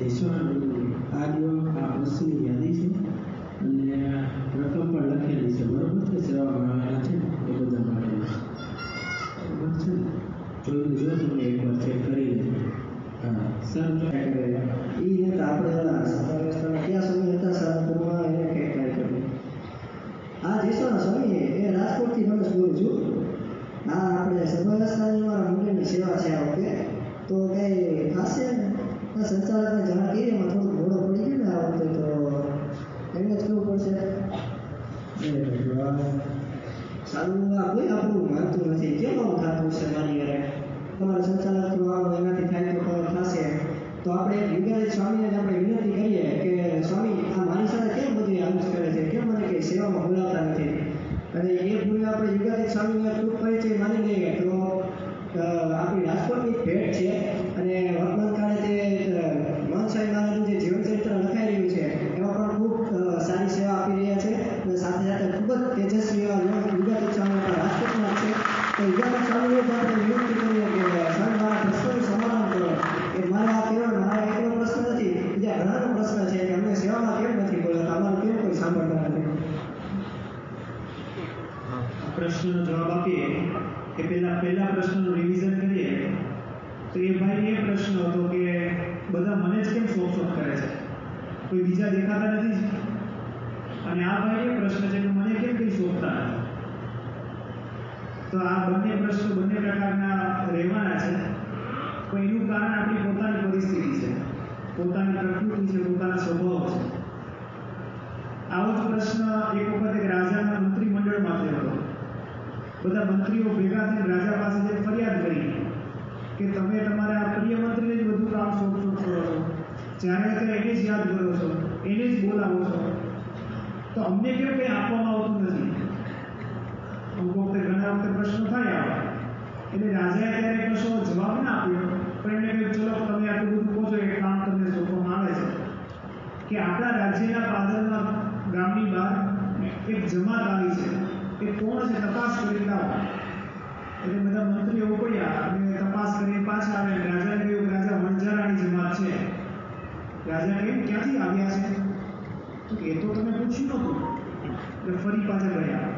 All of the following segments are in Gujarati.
જયસ્વામી આડિયો આ વસ્તુની યાદી છે અને રકમ પણ લખેલી છે બરોબર કે સેવામાં આવેલા છે એ બધા માટે બરોબર છે ને જોઈને જો તમે એકવાર ચેક કરી લે હા સર એ આપણે ક્યાં સ્વામી હતા સારંગપુરમાં એને કંઈક ટ્રાય કર્યું આ જયસ્વાના સ્વામી એ રાજકોટથી રમેશ બોલું છું હા આપણે સભાવ્યવસ્થાની મારા મુંડેની સેવા છે આ વખતે તો કંઈ થશે આ સંચાલકને જાણ કરી એમાં થોડુંક મોડો પડી ગયો ને આ વખતે તો એમને જ કરવું પડશે એ ભગવાન આ કોઈ આપણું માનતું નથી કેમ આવું થતું છે મારી ઘરે તમારે સંચાલક થવાનું એનાથી થાય તો ખબર થશે. તો આપણે યુગાજી સ્વામીને આપણે વિનંતી કરીએ કે, સ્વામી, આ મારી સાથે કેમ બધી આવું કરે છે? કેમ મને કંઈ સેવામાં બોલાવતા નથી? અને એ ભૂલ આપણે યુગાજી સ્વામીને થોડુંક પરિચય માની લઈએ તો આપણી રાજકોટની ભેટ છે. અને વર્તમાન કાળે તે મહંસાઈ મહારાજનું જે જીવનચરિત્ર લખાઈ રહ્યું છે એમાં પણ ખૂબ અ, સારી સેવા આપી રહ્યા છે અને સાથે સાથે ખૂબ જ તેજસ્વી એવા યુગાજી સ્વામી આપણા રાજકોટમાં છે તો યુગાજી સ્વામીને પણ આપણે વિનંતી કરીએ કે સ્વામી મારા પ્રશ્નનું સમાધાન કરો કે મારે આ કેવળ મારા એકનો પ્રશ્ન નથી બીજા ઘણાનો પ્રશ્ન છે કે અમને સેવામાં કેમ નથી બોલાતા અમારું કેમ કોઈ સાંભળતા નથી આ પ્રશ્નનો જવાબ આપીએ કે પહેલા પહેલા પ્રશ્નનું રિવિઝન કરીએ. તો એ ભાઈ એ પ્રશ્ન હતો કે બધા મને જ કેમ શોખ કરે છે? કોઈ બીજા દેખાતા નથી અને આ ભાઈ એ પ્રશ્ન છે કે મને કેમ કંઈ શોધતા નથી? તો આ બંને પ્રશ્નો બંને પ્રકારના રહેવાના છે. પણ એનું કારણ આપણી પોતાની પરિસ્થિતિ છે. પોતાની પ્રકૃતિ છે, પોતાના સ્વભાવ છે. આવો જ પ્રશ્ન એક વખત એક રાજાના મંત્રીમંડળમાં થયો હતો. બધા મંત્રીઓ ભેગા થઈને રાજા પાસે જે ફરિયાદ કરી કે તમે તમારા પ્રિય મંત્રીને જ બધું કામ શોખ કરો છો. જ્યારે ત્યારે એને જ યાદ કરો છો, એને જ બોલાવો છો. તો અમને કેમ કંઈ આપવામાં આવતું નથી? અમુક વખતે ઘણા વખતે પ્રશ્નો થાય આવા. એટલે રાજાએ ત્યારે કશો જવાબ ના આપ્યો, પણ એમણે કહ્યું, ચલો, તમે આટલું બધું કહો છો એ કામ તમને સોંપવામાં આવે છે. કે આપણા રાજ્યના પાદરના ગામની બહાર એક જમાત આવી છે. એ કોણ છે તપાસ કરી લાવો એટલે બધા મંત્રીઓ ઉપડ્યા અને તપાસ કરીને પાછા આવે રાજા કહ્યું રાજા વણઝારાની જમાત છે રાજા કહે ક્યાંથી આવ્યા છે એ તો તમે પૂછ્યું નહોતું એટલે ફરી પાછા ગયા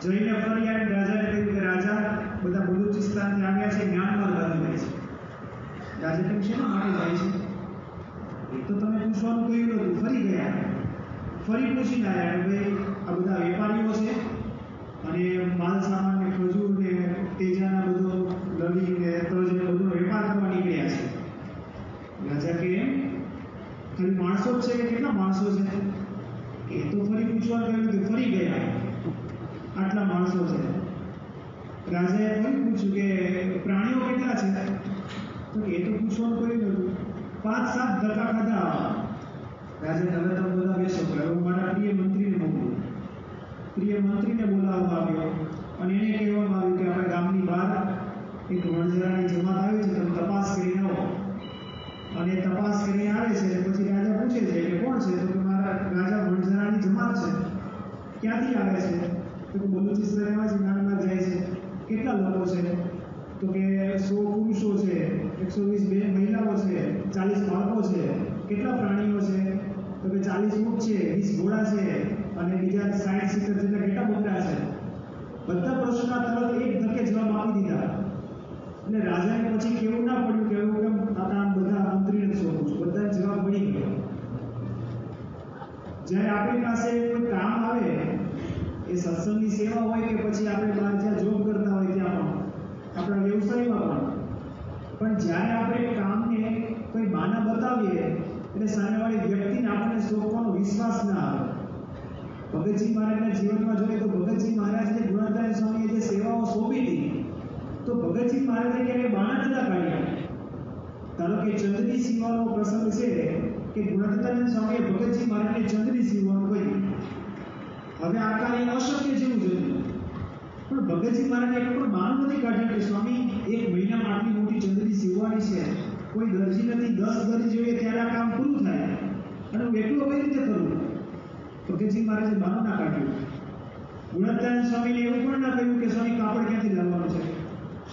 જઈને ફરી આવીને રાજાને કહ્યું કે રાજા બધા બલુચિસ્તાનથી આવ્યા છે મ્યાનમાર બાજુ જાય છે રાજા કેમ શેના માટે જાય છે એ તો તમે પૂછવાનું કહ્યું નહોતું ફરી ગયા ફરી પૂછીને આવ્યા ભાઈ આ બધા વેપારીઓ છે અને માલ સામાન ને ખજૂર ને તેજાના બધો લડી ને તજ ને બધું વેપાર કરવા નીકળ્યા છે રાજા કે એમ ખાલી માણસો જ છે કે કેટલા માણસો છે કે એ તો ફરી પૂછવાનું કહ્યું કે ફરી ગયા આટલા માણસો છે રાજાએ ફરી પૂછ્યું કે પ્રાણીઓ કેટલા છે તો કે કોઈ નહોતું પાંચ, સાત ધક્કા ખાધા રાજા હવે તમે બધા બેસો. હવે હું મારા પ્રિય મંત્રીને મોકલું. પ્રિય મંત્રીને બોલાવવામાં આવ્યો. અને એને કહેવામાં આવ્યું કે આપણા ગામની બહાર એક વણઝરાની જમાત આવી છે. તમે તપાસ કરીને આવો. અને તપાસ કરીને આવે છે અને પછી રાજા પૂછે છે કે કોણ છે તો કે મારા રાજા વણઝારાની જમાત છે ક્યાંથી આવે છે તો કે બલુચિસ્તાનમાં જ મ્યાનમાર જાય છે કેટલા લોકો છે તો કે સો પુરુષો છે એકસો વીસ બે મહિલાઓ છે ચાલીસ બાળકો છે કેટલા પ્રાણીઓ છે તો કે ચાલીસ ઊંટ છે વીસ ઘોડા છે અને બીજા સાઠ સિત્તેર જેટલા કેટલા બકરા છે બધા પ્રશ્નના તરત એક ધકે જવાબ આપી દીધા. અને રાજાને પછી કેવું ના પડ્યું કે કેમ આ બધા મંત્રીને સોંપું છું. બધા જવાબ મળી ગયો. જ્યારે આપણી પાસે કોઈ કામ આવે, એ સત્સંગની સેવા હોય કે પછી આપણે બહાર જ્યાં જોબ કરતા હોય ત્યાં પણ આપણા વ્યવસાયમાં પણ. પણ જ્યારે આપણે કામને કોઈ માના બતાવીએ, એટલે સામેવાળી વ્યક્તિને આપણને સોંપવાનો વિશ્વાસ ના આવે. ભગતજી મહારાજના જીવનમાં જોઈએ તો ભગતજી મહારાજને ગુણાધારી સ્વામીએ જે સેવાઓ સોંપી હતી તો ભગતસિંહ મહારાજે ક્યારે બાણા નતા કાઢ્યા ધારો કે ચંદ્રની સીવાનો પ્રસંગ છે કે ગુણાતીતાનંદ સ્વામીએ ભગતસિંહ મહારાજને ચંદ્રની સીવવાનું કહ્યું હવે આ કાર્ય અશક્ય જેવું જોયું પણ ભગતસિંહ મહારાજે એક પણ માનું નથી કાઢ્યું કે સ્વામી, એક મહિનામાં આટલી મોટી ચંદ્રી સીવવાની છે. કોઈ દરજી નથી, દસ દરજી જોઈએ ત્યારે આ કામ પૂરું થાય. અને હું એટલું કઈ રીતે કરું? ભગતસિંહ મહારાજે બાનું ના કાઢ્યું. ગુણાતીતાનંદ સ્વામીને એવું પણ ના કહ્યું કે સ્વામી, કાપડ ક્યાંથી લાવવાનું છે?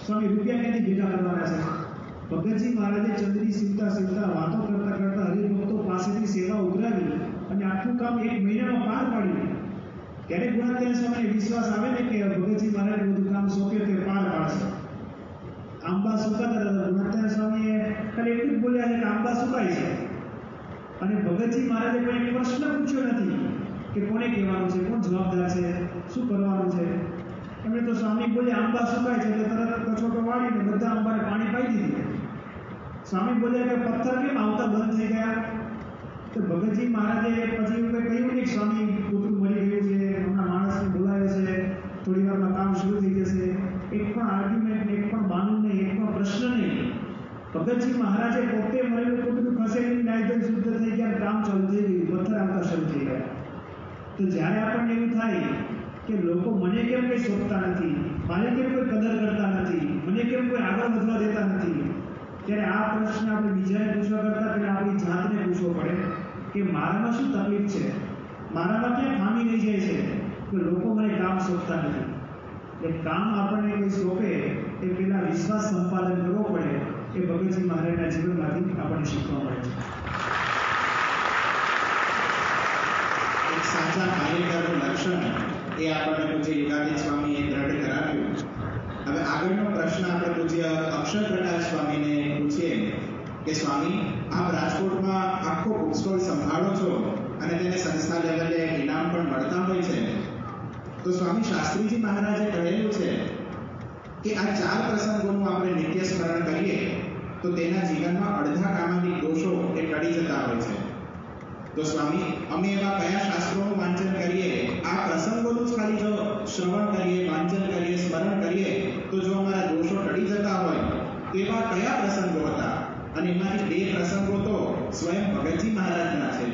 સ્વામી, રૂપિયા ક્યાંથી ભેગા કરવાના છે? ભગતજી મહારાજે ચંદ્રી સીવતા સીવતા વાતો કરતા કરતા હરિભક્તો પાસેથી સેવા ઉઘરાવી અને આખું કામ એક મહિનામાં પાર પાડ્યું ત્યારે ગુણાત્યા સ્વામીને વિશ્વાસ આવે ને કે ભગતજી મહારાજ બધું કામ સોંપ્યું તે પાર પાડશે? આંબા સુકાતા હતા ગુણાત્યા સ્વામીએ ખાલી એટલું જ બોલ્યા છે કે આંબા સુકાય છે. અને ભગતજી મહારાજે કોઈ પ્રશ્ન પૂછ્યો નથી કે કોને કહેવાનું છે, કોણ જવાબદાર છે, શું કરવાનું છે? એમણે તો સ્વામી બોલ્યા આંબા સુકાય છે એટલે તરત કચોટો વાળીને બધા આંબાને પાણી પાઈ દીધું. સ્વામી બોલ્યા કે પથ્થર કેમ આવતા બંધ થઈ ગયા? તો ભગતજી મહારાજે પછી એવું કહ્યું નહીં સ્વામી કૂતરું મરી ગયું છે, હમણાં માણસને બોલાવે છે, થોડી વારમાં કામ શરૂ થઈ જશે. એક પણ આર્ગ્યુમેન્ટ એક પણ બાનું નહીં એક પણ પ્રશ્ન નહીં ભગતજી મહારાજે પોતે મળેલું કૂતરું ખસેડીને નાયદન શુદ્ધ થઈ ગયા, કામ ચાલુ થઈ ગયું, પથ્થર આવતા શરૂ થઈ ગયા. તો જ્યારે આપણને એવું થાય કે લોકો મને કેમ કંઈ શોધતા નથી? મને કેમ કોઈ કદર કરતા નથી? મને કેમ કોઈ આગળ વધવા દેતા નથી? ત્યારે આ પ્રશ્ન આપણે બીજાને પૂછવા કરતાં પહેલાં આપણી જાતને પૂછવો પડે કે મારામાં શું તકલીફ છે? મારામાં ક્યાં ખામી રહી જાય છે? કે લોકો મને કામ શોધતા નથી. એટલે કામ આપણને કોઈ સોંપે એ પહેલાં વિશ્વાસ સંપાદન કરવો પડે એ ભગતસિંહ મહારાજના જીવનમાંથી આપણને શીખવા મળે છે. સાચા કાર્યકરનું લક્ષણ એ આપણને પૂજ્ય યોગાનંદ સ્વામીએ દ્રઢ કરાવ્યું. હવે આગળનો પ્રશ્ન આપણે પૂજ્ય અક્ષર પ્રકાશ સ્વામીને પૂછીએ કે, સ્વામી, આપ રાજકોટમાં આખો બુક સંભાળો છો અને તેને સંસ્થા લેવલે ઇનામ પણ મળતા હોય છે? તો સ્વામી શાસ્ત્રીજી મહારાજે કહેલું છે કે, આ ચાર પ્રસંગોનું આપણે નિત્ય સ્મરણ કરીએ, તો તેના જીવનમાં અડધા કામાની દોષો એ ટળી જતા હોય છે. તો સ્વામી, અમે એવા કયા શાસ્ત્રોનું વાંચન આ પ્રસંગોનું જ ખાલી જો શ્રવણ કરીએ, વાંચન કરીએ, સ્મરણ કરીએ, તો જો અમારા દોષો ટળી જતા હોય તેવા કયા પ્રસંગો હતા? અને એમાંથી બે પ્રસંગો તો સ્વયં ભગતજી મહારાજના છે.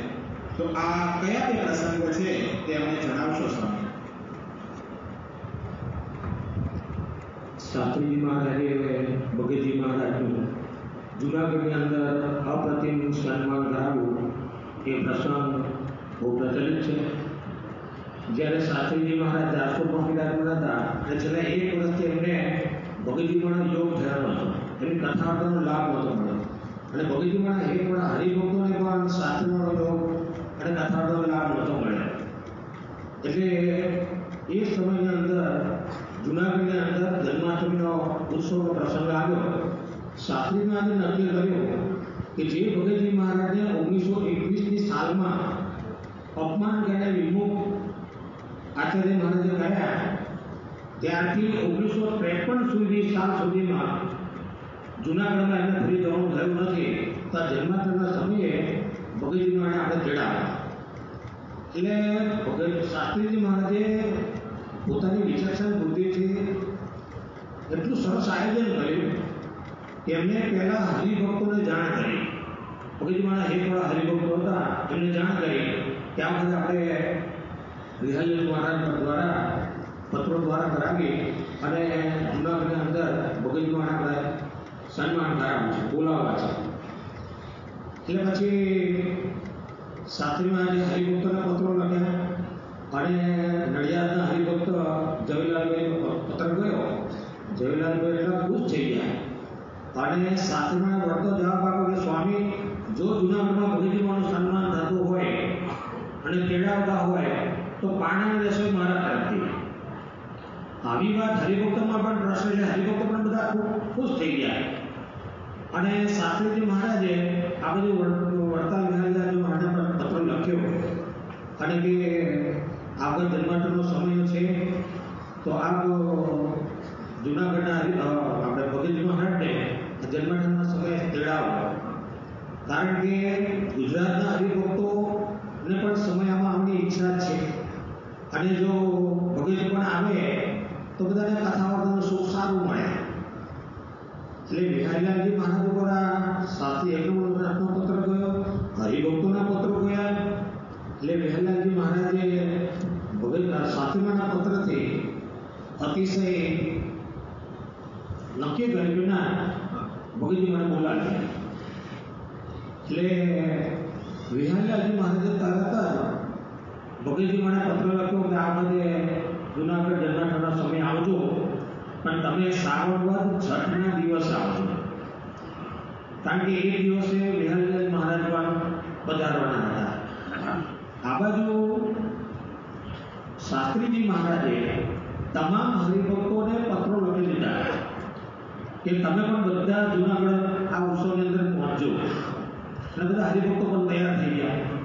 તો આ કયા બે પ્રસંગો છે તે અમને જણાવશો સ્વામી? શાસ્ત્રીજી મહારાજે ભગતજી મહારાજનું જુનાગઢની અંદર અપ્રતિમ સન્માન કરાવ્યું એ પ્રસંગ બહુ પ્રચલિત છે. જ્યારે શાસ્ત્રીજી મહારાજ રાજકોટમાં બિરાજમાન હતા અને છેલ્લા એક વર્ષથી એમને ભગતજીમાં યોગ થયો હતો એની કથાનો લાભ નહોતો મળ્યો. અને ભગતજીમાં એક પણ હરિભક્તોને પણ શાસ્ત્રીનો યોગ અને કથાનો લાભ નહોતો મળ્યો. એટલે એ સમયની અંદર, જુનાગઢની અંદર જન્માષ્ટમીનો ઉત્સવનો પ્રસંગ આવ્યો. શાસ્ત્રી મહારાજે નક્કી કર્યું કે જે ભગતજી મહારાજને ઓગણીસો એકવીસની સાલમાં અપમાન કરીને વિમુખ આચાર્ય મહારાજે ગયા ત્યારથી ઓગણીસો ત્રેપન સુધી સાલ સુધીમાં જુનાગઢમાં એમને ફરી જવાનું થયું નથી. તો આ જન્માષ્ટમીના સમયે ભગતજીનો એને આપણે તેડાવ્યા એટલે ભગત શાસ્ત્રીજી મહારાજે પોતાની વિચક્ષણ બુદ્ધિથી એટલું સરસ આયોજન કર્યું એમને પહેલાં હરિભક્તોને જાણ કરી. ભગતજી મહારાજ એક થોડા હરિભક્તો હતા, એમને જાણ કરી આ બધા આપણે વિહારી મહારાજ દ્વારા પત્રો દ્વારા કરાવી અને જૂનાગઢની અંદર મહારાજ આપણે સન્માન કરાવવું છે બોલાવવા છે. એટલે પછી શાસ્ત્રીમાં જે હરિભક્તોના પત્રો લખ્યા અને નડિયાદના હરિભક્ત જવીલાલભાઈ પત્ર ગયો. જવીલાલભાઈ એટલા ખુશ થઈ ગયા. અને શાસ્ત્રીમાં વળતો જવાબ આપ્યો કે, સ્વામી, જો જૂનાગઢમાં ભગતજીમાનું સન્માન થતું હોય અને કેળાવતા હોય તો પાણી રસોઈ મારા તરફથી આવી વાત હરિભક્તમાં પણ પ્રશ્ન છે. હરિભક્ત પણ બધા ખૂબ ખુશ થઈ ગયા. અને શાસ્ત્રીજી મહારાજે આ બધું વડ- વડતાલ વિહારીલાલજી મહારાજે પત્ર લખ્યો અને કે આગળ જન્માષ્ટમનો સમય છે, તો આપ જૂનાગઢના આપણે ભગતજી મહારાજને જન્માષ્ટમના સમયે તેડાવો. કારણ કે ગુજરાતના હરિભક્તોને પણ સમય આમાં આમની ઈચ્છા છે. અને જો ભગતજી પણ આવે, તો બધાને કથા વાર્તાનું સુખ સારું મળે. એટલે વિહારીલાલજી મહારાજ આ સાથી એકનો પત્ર ગયો, હરિભક્તોના પત્રો ગયા. એટલે વિહારીલાલજી મહારાજે ભગત સાથીમાના પત્રથી અતિશય નક્કી કર્યું કે ના, ભગતજી મને બોલાવે એટલે વિહારીલાલજી મહારાજે તરત જ ભગતજી મને પત્ર લખ્યો કે આ બધે જુનાગઢ જન્માષ્ટમીનો સમય આવજો, પણ તમે શ્રાવણ વદ છઠના દિવસે આવજો. કારણ કે એ દિવસે બિહારીલાલ મહારાજ પણ પધારવાના હતા. આ બાજુ શાસ્ત્રીજી મહારાજે તમામ હરિભક્તોને પત્રો લખી દીધા કે તમે પણ બધા જુનાગઢ આ ઉત્સવની અંદર પહોંચજો. અને બધા હરિભક્તો પણ તૈયાર થઈ ગયા.